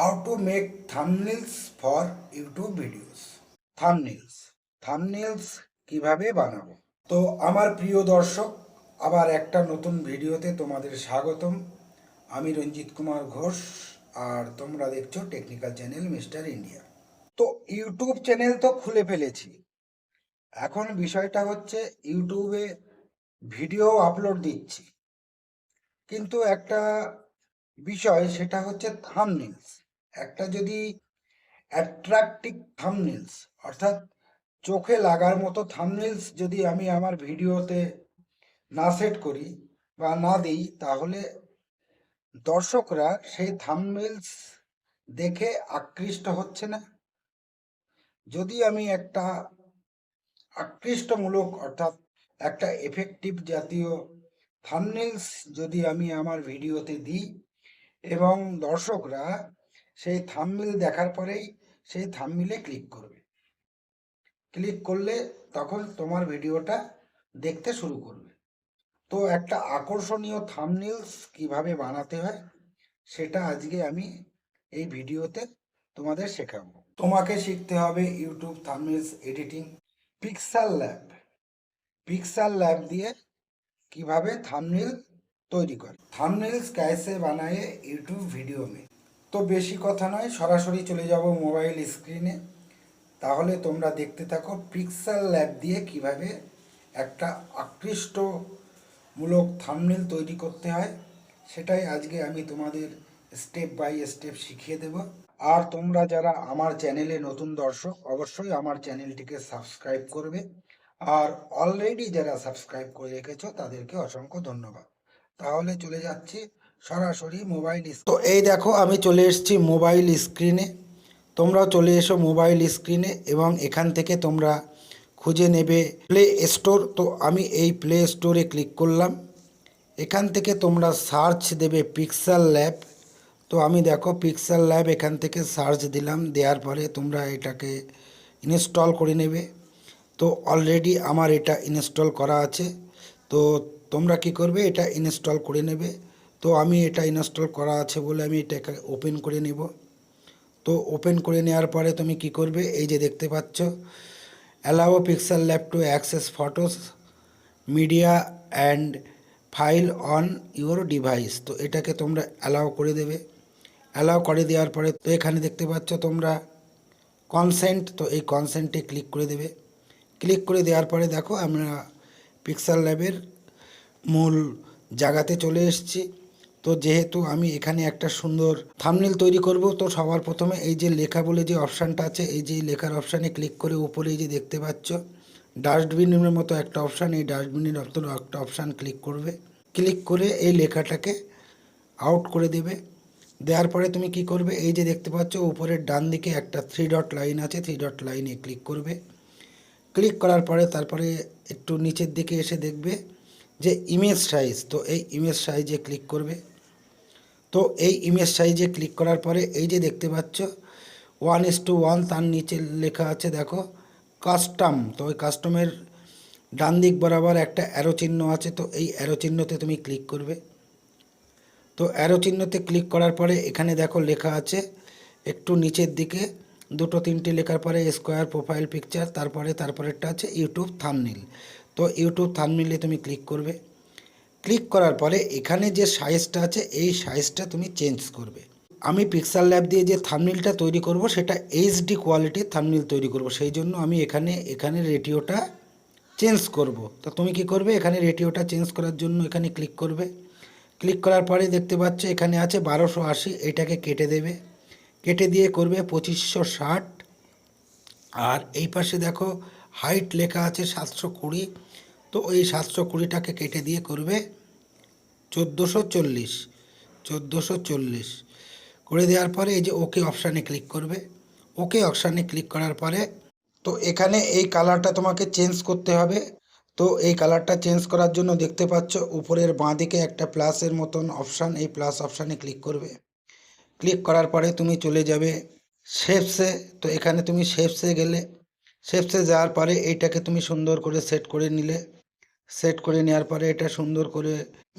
how to make thumbnails for YouTube videos. Thumbnails. Thumbnails কীভাবে বানাবো? তো আমার প্রিয় দর্শক, আবার একটা নতুন ভিডিওতে তোমাদের স্বাগতম। আমি রঞ্জিত কুমার ঘোষ, আর তোমরা দেখছ টেকনিক্যাল চ্যানেল মিস্টার ইন্ডিয়া তো ইউটিউব চ্যানেল তো খুলে ফেলেছি। এখন বিষয়টা হচ্ছে ইউটিউবে ভিডিও আপলোড দিচ্ছি। কিন্তু একটা বিষয়, সেটা হচ্ছে থামনেলস একটা যদি অ্যাট্রাকটিভ থামনেলস অর্থাৎ চোখে লাগার মতো থামনেলস যদি আমি আমার ভিডিওতে না সেট করি বা না দিই, তাহলে দর্শকরা সেই থামনেলস দেখে আকৃষ্ট হচ্ছে না। যদি আমি একটা আকৃষ্টমূলক, অর্থাৎ একটা এফেক্টিভ জাতীয় থামনেলস যদি আমি আমার ভিডিওতে দিই এবং দর্শকরা সেই থামমিল দেখার পরেই সেই থামমিলে ক্লিক করবে। ক্লিক করলে তখন তোমার ভিডিওটা দেখতে শুরু করবে। তো একটা আকর্ষণীয় থামনিলস কীভাবে বানাতে হয় সেটা আজকে আমি এই ভিডিওতে তোমাদের শেখাবো। তোমাকে শিখতে হবে YouTube thumbnails editing Pixel Lab Pixel Lab দিয়ে কীভাবে থামনিল তৈরি করে। থামনিলস ক্যাশে বানায় ইউটিউব ভিডিও মে তো বেশি কথা নয়, সরাসরি চলে যাব মোবাইল স্ক্রিনে তাহলে তোমরা দেখতে থাকো পিক্সেল ল্যাব দিয়ে কীভাবে একটা আকৃষ্টমূলক থামনেল তৈরি করতে হয়। সেটাই আজকে আমি তোমাদের স্টেপ বাই স্টেপ শিখিয়ে দেব। আর তোমরা যারা আমার চ্যানেলে নতুন দর্শক, অবশ্যই আমার চ্যানেলটিকে সাবস্ক্রাইব করবে। আর অলরেডি যারা সাবস্ক্রাইব করে রেখেছো, তাদেরকে অসংখ্য ধন্যবাদ। তাহলে চলে যাচ্ছি সরাসরি মোবাইল তো এই দেখো, আমি চলে এসেছি মোবাইল স্ক্রিনে। তোমরাও চলে এসো মোবাইল স্ক্রিনে এবং এখান থেকে তোমরা খুঁজে নেবে প্লে স্টোর। তো আমি এই প্লে স্টোরে ক্লিক করলাম। এখান থেকে তোমরা সার্চ দেবে পিক্সেল ল্যাব। তো আমি দেখো, পিক্সেল ল্যাব এখান থেকে সার্চ দিলাম। দেওয়ার পরে তোমরা এটাকে ইনস্টল করে নেবে। তো অলরেডি আমার এটা ইনস্টল করা আছে। তো তোমরা কি করবে, এটা ইনস্টল করে নেবে। তো আমি এটা ইনস্টল করা আছে বলে আমি এটাকে ওপেন করে নেব। তো ওপেন করে নেওয়ার পরে তুমি কি করবে? এই যে দেখতে পাচ্ছ allow Pixel Lab to access photos media and file on your device তো এটাকে তোমরা অ্যালাও করে দেবে। অ্যালাও করে দেওয়ার পরে তো এখানে দেখতে পাচ্ছ তোমরা কনসেন্ট তো এই কনসেন্টে ক্লিক করে দেবে। ক্লিক করে দেওয়ার পরে দেখো আমরা পিক্সেল ল্যাবের মূল জায়গাতে চলে এসেছি। তো যেহেতু আমি এখানে একটা সুন্দর থামনেল তৈরি করব, তো সবার প্রথমে এই যে লেখা বলে যে অপশানটা আছে, এই যে লেখার অপশানে ক্লিক করে উপরে যে দেখতে পাচ্ছ ডাস্টবিনের মতো একটা অপশান, এই ডাস্টবিনের একটা অপশান ক্লিক করবে। ক্লিক করে এই লেখাটাকে আউট করে দেবে। দেওয়ার পরে তুমি কি করবে, এই যে দেখতে পাচ্ছ, উপরের ডান দিকে একটা থ্রি ডট লাইন আছে থ্রি ডট লাইনে ক্লিক করবে। ক্লিক করার পরে তারপরে একটু নিচের দিকে এসে দেখবে যে ইমেজ সাইজ তো এই ইমেজ সাইজে ক্লিক করবে। তো এই ইমেজ সাইজে ক্লিক করার পরে এই যে দেখতে পাচ্ছ ওয়ান ইস টু ওয়ান তার নিচে লেখা আছে, দেখো কাস্টম তো ওই কাস্টমের ডান দিক বরাবর একটা অ্যারো চিহ্ন আছে, তো এই অ্যারো চিহ্নতে তুমি ক্লিক করবে। তো অ্যারো চিহ্নতে ক্লিক করার পরে এখানে দেখো লেখা আছে, একটু নিচের দিকে দুটো তিনটে লেখার পরে স্কোয়ার প্রোফাইল পিকচার তারপরে তারপরেরটা আছে ইউটিউব থামনিল তো ইউটিউব থামনিলে তুমি ক্লিক করবে। ক্লিক করার পরে এখানে যে সাইজটা আছে, এই সাইজটা তুমি চেঞ্জ করবে। আমি পিক্সাল ল্যাব দিয়ে যে থামনিলটা তৈরি করব, সেটা এইচডি কোয়ালিটির থামনিল তৈরি করব। সেই জন্য আমি এখানে এখানে রেডিওটা চেঞ্জ করব। তো তুমি কি করবে? এখানে রেডিওটা চেঞ্জ করার জন্য এখানে ক্লিক করবে। ক্লিক করার পরে দেখতে পাচ্ছ এখানে আছে বারোশো আশি এটাকে কেটে দেবে। কেটে দিয়ে করবে পঁচিশশো ষাট। আর এই পাশে দেখো হাইট লেখা আছে সাতশো কুড়ি। তো ওই সাতশো কুড়িটাকে কেটে দিয়ে করবে চোদ্দোশো চল্লিশ। চোদ্দোশো চল্লিশ। করে দেওয়ার পরে এই যে ওকে অপশানে ক্লিক করবে। ওকে অপশানে ক্লিক করার পরে তো এখানে এই কালারটা তোমাকে চেঞ্জ করতে হবে। তো এই কালারটা চেঞ্জ করার জন্য দেখতে পাচ্ছ উপরের বাঁ দিকে একটা প্লাসের মতন অপশান। এই প্লাস অপশানে ক্লিক করবে। ক্লিক করার পরে তুমি চলে যাবে শেপসে। তো এখানে তুমি শেপসে গেলে শেপসে যাওয়ার পরে এইটাকে তুমি সুন্দর করে সেট করে নিলে। সেট করে নেওয়ার পরে এটা সুন্দর করে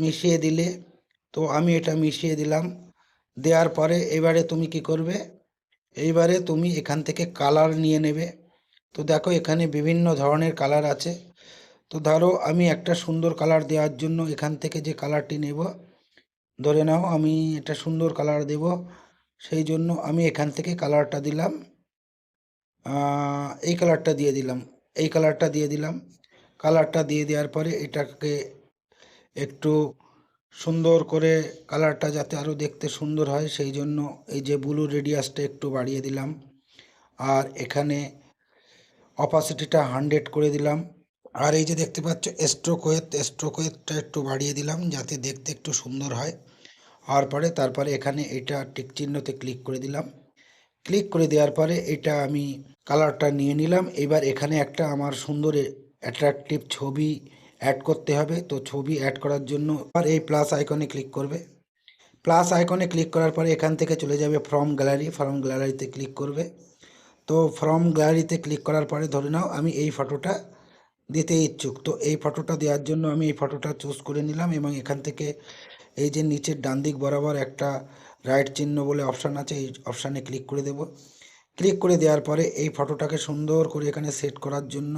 মিশিয়ে দিলে। তো আমি এটা মিশিয়ে দিলাম। দেওয়ার পরে এবারে তুমি কি করবে? এইবারে তুমি এখান থেকে কালার নিয়ে নেবে। তো দেখো এখানে বিভিন্ন ধরনের কালার আছে। তো ধরো আমি একটা সুন্দর কালার দেওয়ার জন্য এখান থেকে যে কালারটি নেব, ধরে নাও আমি এটা সুন্দর কালার দেব। সেই জন্য আমি এখান থেকে কালারটা দিলাম। এই কালারটা দিয়ে দিলাম। এই কালারটা দিয়ে দিলাম। কালারটা দিয়ে দেওয়ার পরে এটাকে একটু সুন্দর করে কালারটা যাতে আরও দেখতে সুন্দর হয়, সেই জন্য এই যে ব্লু রেডিয়াসটা একটু বাড়িয়ে দিলাম। আর এখানে অপাসিটিটা হান্ড্রেড করে দিলাম। আর এই যে দেখতে পাচ্ছ স্ট্রোক ওয়েথ স্ট্রোক ওয়েথটা একটু বাড়িয়ে দিলাম যাতে দেখতে একটু সুন্দর হয়। হওয়ার পরে তারপরে এখানে এটা টিক চিহ্নতে ক্লিক করে দিলাম। ক্লিক করে দেওয়ার পরে এটা আমি কালারটা নিয়ে নিলাম। এবার এখানে একটা আমার সুন্দর অ্যাট্রাকটিভ ছবি অ্যাড করতে হবে। তো ছবি অ্যাড করার জন্য আর এই প্লাস আইকনে ক্লিক করবে। প্লাস আইকনে ক্লিক করার পরে এখান থেকে চলে যাবে ফ্রম গ্যালারি ফ্রম গ্যালারিতে ক্লিক করবে। তো ফ্রম গ্যালারিতে ক্লিক করার পরে ধরে নাও, আমি এই ফটোটা দিতে ইচ্ছুক। তো এই ফটোটা দেওয়ার জন্য আমি এই ফটোটা চুজ করে নিলাম এবং এখান থেকে এই যে নিচের ডান দিক বরাবর একটা রাইট চিহ্ন বলে অপশান আছে, এই অপশানে ক্লিক করে দেব। ক্লিক করে দেওয়ার পরে এই ফটোটাকে সুন্দর করে এখানে সেট করার জন্য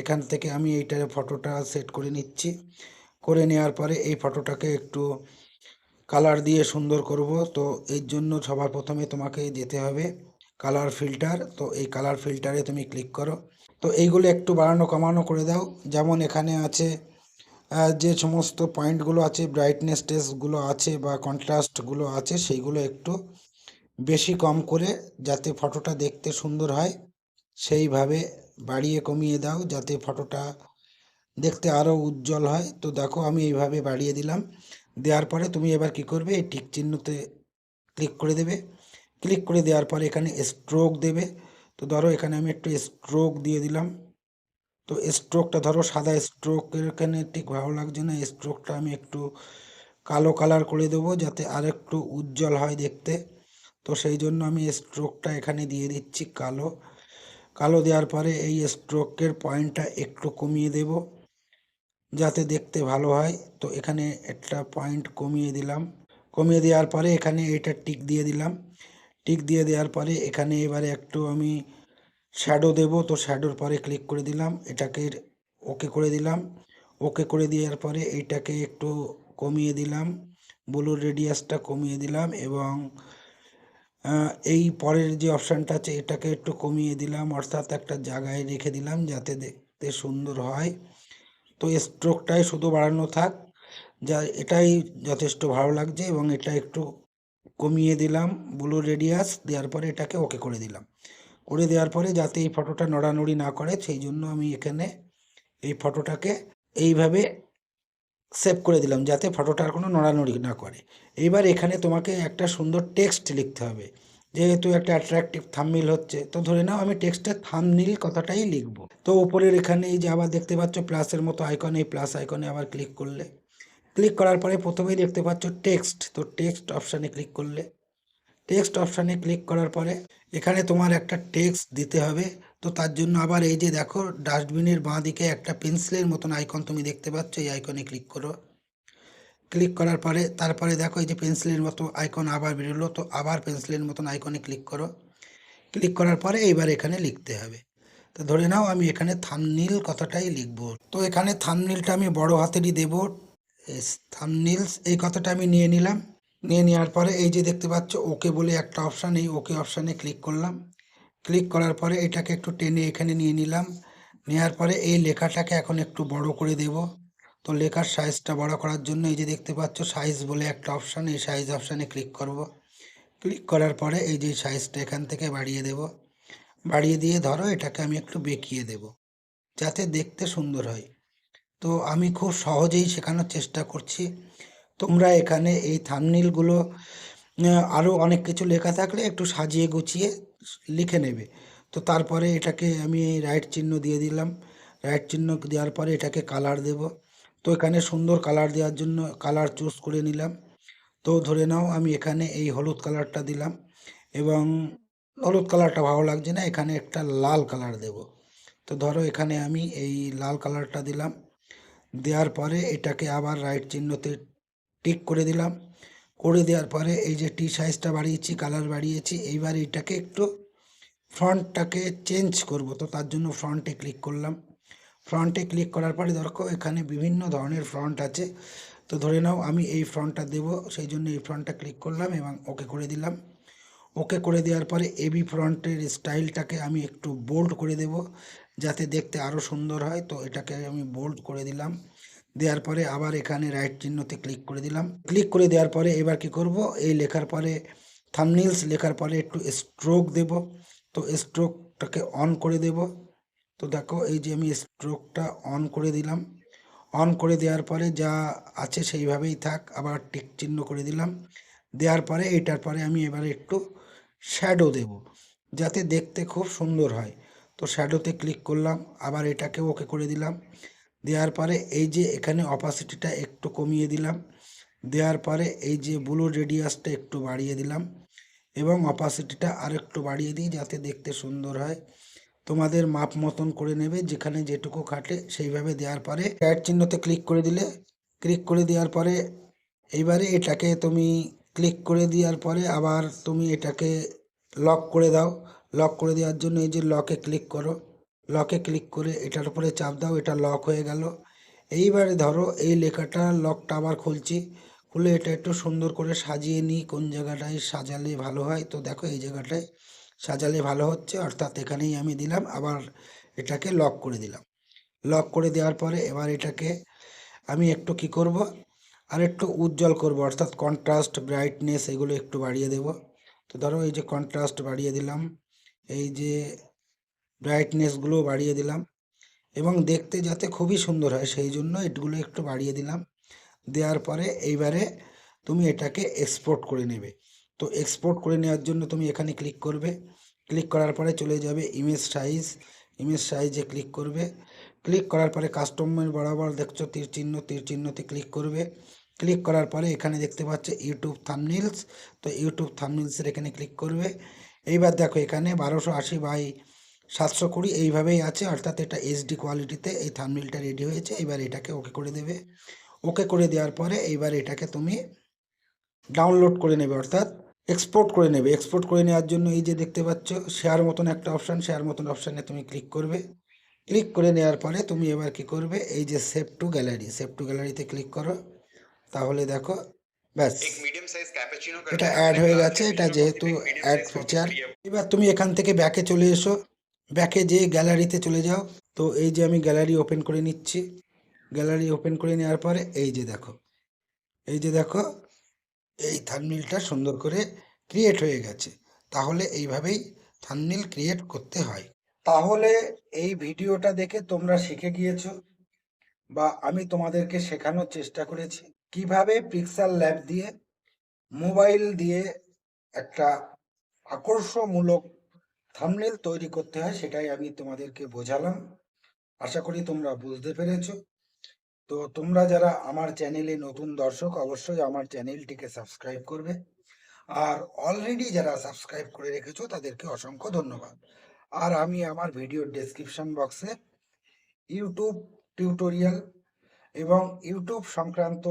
এখান থেকে আমি এইটার ফটোটা সেট করে নিচ্ছি। করে নেওয়ার পরে এই ফটোটাকে একটু কালার দিয়ে সুন্দর করব। তো এর জন্য সবার প্রথমে তোমাকে যেতে হবে কালার ফিল্টার তো এই কালার ফিল্টারে তুমি ক্লিক করো। তো এইগুলো একটু বাড়ানো কমানো করে দাও। যেমন এখানে আছে যে সমস্ত পয়েন্টগুলো আছে ব্রাইটনেস টেস্টগুলো আছে বা কন্ট্রাস্টগুলো আছে, সেইগুলো একটু বেশি কম করে যাতে ফটোটা দেখতে সুন্দর হয়, সেইভাবে বাড়িয়ে কমিয়ে দাও যাতে ফটোটা দেখতে আরও উজ্জ্বল হয়। তো দেখো, আমি এইভাবে বাড়িয়ে দিলাম। দেওয়ার পরে তুমি এবার কি করবে, এই টিক চিহ্নতে ক্লিক করে দেবে। ক্লিক করে দেওয়ার পরে এখানে স্ট্রোক দেবে। তো ধরো, এখানে আমি একটু স্ট্রোক দিয়ে দিলাম। তো স্ট্রোকটা ধরো সাদা স্ট্রোকের এখানে ঠিক ভালো লাগছে না স্ট্রোকটা আমি একটু কালো কালার করে দেবো যাতে আর একটু উজ্জ্বল হয় দেখতে। তো সেই জন্য আমি স্ট্রোকটা এখানে দিয়ে দিচ্ছি কালো। কালো দেওয়ার পরে এই স্ট্রোকের পয়েন্টটা একটু কমিয়ে দেব যাতে দেখতে ভালো হয়। তো এখানে একটা পয়েন্ট কমিয়ে দিলাম। কমিয়ে দেওয়ার পরে এখানে এটা টিক দিয়ে দিলাম। টিক দিয়ে দেওয়ার পরে এখানে এবারে একটু আমি শ্যাডো দেব, তো শ্যাডোর পরে ক্লিক করে দিলাম, এটাকে ওকে করে দিলাম ওকে করে দেওয়ার পরে এইটাকে একটু কমিয়ে দিলাম ব্লুর রেডিয়াসটা কমিয়ে দিলাম এবং এই পরের যে অপশানটা আছে এটাকে একটু কমিয়ে দিলাম, অর্থাৎ একটা জায়গায় রেখে দিলাম যাতে দেখতে সুন্দর হয়। তো স্ট্রোকটাই শুধু বাড়ানো থাক, যা, এটাই যথেষ্ট ভালো লাগছে এবং এটা একটু কমিয়ে দিলাম ব্লু রেডিয়াস দেওয়ার পরে এটাকে ওকে করে দিলাম। করে দেওয়ার পরে যাতে এই ফটোটা নড়ানড়ি না করে, সেই জন্য আমি এখানে এই ফটোটাকে এইভাবে সেভ করে দিলাম যাতে ফটোটার কোনো নড়ানড়ি না করে। এইবার এখানে তোমাকে একটা সুন্দর টেক্সট লিখতে হবে। যেহেতু একটা অ্যাট্রাকটিভ থামমিল হচ্ছে, তো ধরে নাও আমি টেক্সটে থামনিল কথাটাই লিখব। তো উপরের এখানে এই যে আবার দেখতে পাচ্ছ প্লাসের মতো আইকন এই প্লাস আইকনে আবার ক্লিক করলে। ক্লিক করার পরে প্রথমেই দেখতে পাচ্ছ টেক্সট তো টেক্সট অপশানে ক্লিক করলে। টেক্সট অপশানে ক্লিক করার পরে এখানে তোমার একটা টেক্সট দিতে হবে। তো তার জন্য আবার এই যে দেখো, ডাস্টবিনের বাঁ দিকে একটা পেন্সিলের মতন আইকন তুমি দেখতে পাচ্ছ, এই আইকনে ক্লিক করো। ক্লিক করার পরে তারপরে দেখো এই যে পেন্সিলের মতো আইকন আবার বেরোলো, তো আবার পেন্সিলের মতন আইকনে ক্লিক করো। ক্লিক করার পরে এইবার এখানে লিখতে হবে। তো ধরে নাও আমি এখানে থামনিল কথাটাই লিখব। তো এখানে থামনিলটা আমি বড় হাতেরই দেব। থামনিলস এই কথাটা আমি নিয়ে নিলাম। নিয়ে নেওয়ার পরে এই যে দেখতে পাচ্ছ, ওকে বলে একটা অপশান এই ওকে অপশানে ক্লিক করলাম। ক্লিক করার পরে এটাকে একটু টেনে এখানে নিয়ে নিলাম। নেওয়ার পরে এই লেখাটাকে এখন একটু বড় করে দেব। তো লেখার সাইজটা বড় করার জন্য এই যে দেখতে পাচ্ছ সাইজ বলে একটা অপশান এই সাইজ অপশানে ক্লিক করব। ক্লিক করার পরে এই যে সাইজটা এখান থেকে বাড়িয়ে দেব। বাড়িয়ে দিয়ে ধরো এটাকে আমি একটু বেঁকিয়ে দেব, যাতে দেখতে সুন্দর হয়। তো আমি খুব সহজেই শেখানোর চেষ্টা করছি। তোমরা এখানে এই থামনিলগুলো আরও অনেক কিছু লেখা থাকলে একটু সাজিয়ে গুছিয়ে লিখে নেবে। তো তারপরে এটাকে আমি রাইট চিহ্ন দিয়ে দিলাম। রাইট চিহ্ন দেওয়ার পরে এটাকে কালার দেব। তো এখানে সুন্দর কালার দেওয়ার জন্য কালার চুজ করে নিলাম। তো ধরে নাও আমি এখানে এই হলুদ কালারটা দিলাম এবং হলুদ কালারটা ভালো লাগছে না, এখানে একটা লাল কালার দেব। তো ধরো এখানে আমি এই লাল কালারটা দিলাম। দেওয়ার পরে এটাকে আবার রাইট চিহ্নতে টিক করে দিলাম। করে দেওয়ার পরে এই যে টি সাইজটা বাড়িয়েছি কালার বাড়িয়েছি, এইবার এটাকে একটু ফ্রন্টটাকে চেঞ্জ করব। তো তার জন্য ফ্রন্টে ক্লিক করলাম। ফ্রন্টে ক্লিক করার পরে দেখো, এখানে বিভিন্ন ধরনের ফ্রন্ট আছে। তো ধরে নাও, আমি এই ফ্রন্টটা দেব, সেই জন্য এই ফ্রন্টটা ক্লিক করলাম এবং ওকে করে দিলাম। ওকে করে দেওয়ার পরে এবি ফ্রন্টের স্টাইলটাকে আমি একটু বোল্ড করে দেব, যাতে দেখতে আরও সুন্দর হয়। তো এটাকে আমি বোল্ড করে দিলাম। দেওয়ার পরে আবার এখানে রাইট চিহ্নতে ক্লিক করে দিলাম। ক্লিক করে দেওয়ার পরে এবার কি করব? এই লেখার পরে থামনিলস লেখার পরে একটু স্ট্রোক দেব। তো স্ট্রোকটাকে অন করে দেব। তো দেখো, এই যে আমি স্ট্রোকটা অন করে দিলাম। অন করে দেওয়ার পরে যা আছে সেইভাবেই থাক, আবার টিক চিহ্ন করে দিলাম। দেওয়ার পরে এটার পরে আমি এবারে একটু শ্যাডো দেব, যাতে দেখতে খুব সুন্দর হয়। তো শ্যাডোতে ক্লিক করলাম, আবার এটাকে ওকে করে দিলাম। দেওয়ার পরে এই যে এখানে অপাসিটিটা একটু কমিয়ে দিলাম, দেওয়ার পরে এই যে ব্লু রেডিয়াসটা একটু বাড়িয়ে দিলাম এবং অপাসিটিটা আর একটু বাড়িয়ে দিই যাতে দেখতে সুন্দর হয়। তোমাদের মাপ মতন করে নেবে, যেখানে যেটুকু খাটে সেইভাবে দেওয়ার পরে অ্যাড চিহ্নতে ক্লিক করে দিলে ক্লিক করে দেওয়ার পরে এইবারে এটাকে তুমি ক্লিক করে দেওয়ার পরে আবার তুমি এটাকে লক করে দাও। লক করে দেওয়ার জন্য এই যে লকে ক্লিক করো। লকে ক্লিক করে এটার উপরে চাপ দাও, এটা লক হয়ে গেল। এইবারে ধরো এই লেখাটা লকটা আবার খুলছি। খুলে এটা একটু সুন্দর করে সাজিয়ে নিই, কোন জায়গাটায় সাজালে ভালো হয়। তো দেখো এই জায়গাটায় সাজালে ভালো হচ্ছে, অর্থাৎ এখানেই আমি দিলাম, আবার এটাকে লক করে দিলাম। লক করে দেওয়ার পরে এবার এটাকে আমি একটু কি করব? আর একটু উজ্জ্বল করব, অর্থাৎ কন্ট্রাস্ট ব্রাইটনেস এগুলো একটু বাড়িয়ে দেব। তো ধরো এই যে কন্ট্রাস্ট বাড়িয়ে দিলাম, এই যে ব্রাইটনেসগুলো বাড়িয়ে দিলাম এবং দেখতে যাতে খুবই সুন্দর হয়, সেই জন্য এটগুলো একটু বাড়িয়ে দিলাম। দেওয়ার পরে এইবারে তুমি এটাকে এক্সপোর্ট করে নেবে। তো এক্সপোর্ট করে নেওয়ার জন্য তুমি এখানে ক্লিক করবে। ক্লিক করার পরে চলে যাবে ইমেজ সাইজ ইমেজ সাইজে ক্লিক করবে। ক্লিক করার পরে কাস্টমার বরাবর দেখছ তীর চিহ্ন, তীর চিহ্নতে ক্লিক করবে। ক্লিক করার পরে এখানে দেখতে পাচ্ছে ইউটিউব থামনিলস তো ইউটিউব থামনিলসের এখানে ক্লিক করবে। এইবার দেখো এখানে বারোশো আশি বাই সাতশো কুড়ি এইভাবেই আছে অর্থাৎ এটা এইচডি কোয়ালিটিতে এই থার্মিলটা রেডি হয়েছে এবার এটাকে ওকে করে দেবে। ওকে করে দেওয়ার পরে এইবার এটাকে তুমি ডাউনলোড করে নেবে অর্থাৎ এক্সপোর্ট করে নেবে। এক্সপোর্ট করে নেওয়ার জন্য এই যে দেখতে পাচ্ছ শেয়ার মতন একটা অপশান শেয়ার মতন অপশানে তুমি ক্লিক করবে। ক্লিক করে নেওয়ার পরে তুমি এবার কি করবে এই যে save to gallery save to গ্যালারিতে ক্লিক করো। তাহলে দেখো ব্যাস। এটা অ্যাড হয়ে গেছে এটা যেহেতু অ্যাড ফিচার এবার তুমি এখান থেকে ব্যাকে চলে এসো। ব্যাকে যে গ্যালারিতে চলে যাও। তো এই যে আমি গ্যালারি ওপেন করে নিচ্ছি। গ্যালারি ওপেন করে নেওয়ার পরে এই যে দেখো। এই যে দেখো, এই থামনিলটা সুন্দর করে ক্রিয়েট হয়ে গেছে। তাহলে এইভাবেই থামনিল ক্রিয়েট করতে হয়। তাহলে এই ভিডিওটা দেখে তোমরা শিখে গিয়েছো বা আমি তোমাদেরকে শেখানোর চেষ্টা করেছি কীভাবে পিক্সেল ল্যাব দিয়ে মোবাইল দিয়ে একটা আকর্ষণমূলক থাম্বনেল তৈরি করতে হয়, সেটাই আমি তোমাদেরকে বোঝালাম। আশা করি তোমরা বুঝতে পেরেছ। তো তোমরা যারা আমার চ্যানেলে নতুন দর্শক, অবশ্যই আমার চ্যানেলটিকে সাবস্ক্রাইব করবে। আর অলরেডি যারা সাবস্ক্রাইব করে রেখেছো, তাদেরকে অসংখ্য ধন্যবাদ। আর আমি আমার ভিডিওর ডেসক্রিপশন বক্সে ইউটিউব টিউটোরিয়াল এবং ইউটিউব সংক্রান্ত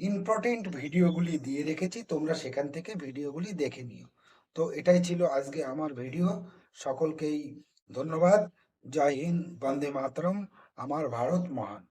ইম্পর্টেন্ট ভিডিওগুলি দিয়ে রেখেছি। তোমরা সেখান থেকে ভিডিওগুলি দেখে নিও। তো এটাই ছিল আজকে আমার ভিডিও সকলকেই ধন্যবাদ। জয় হিন্দ, বন্দে মাতরম। আমার ভারত মহান।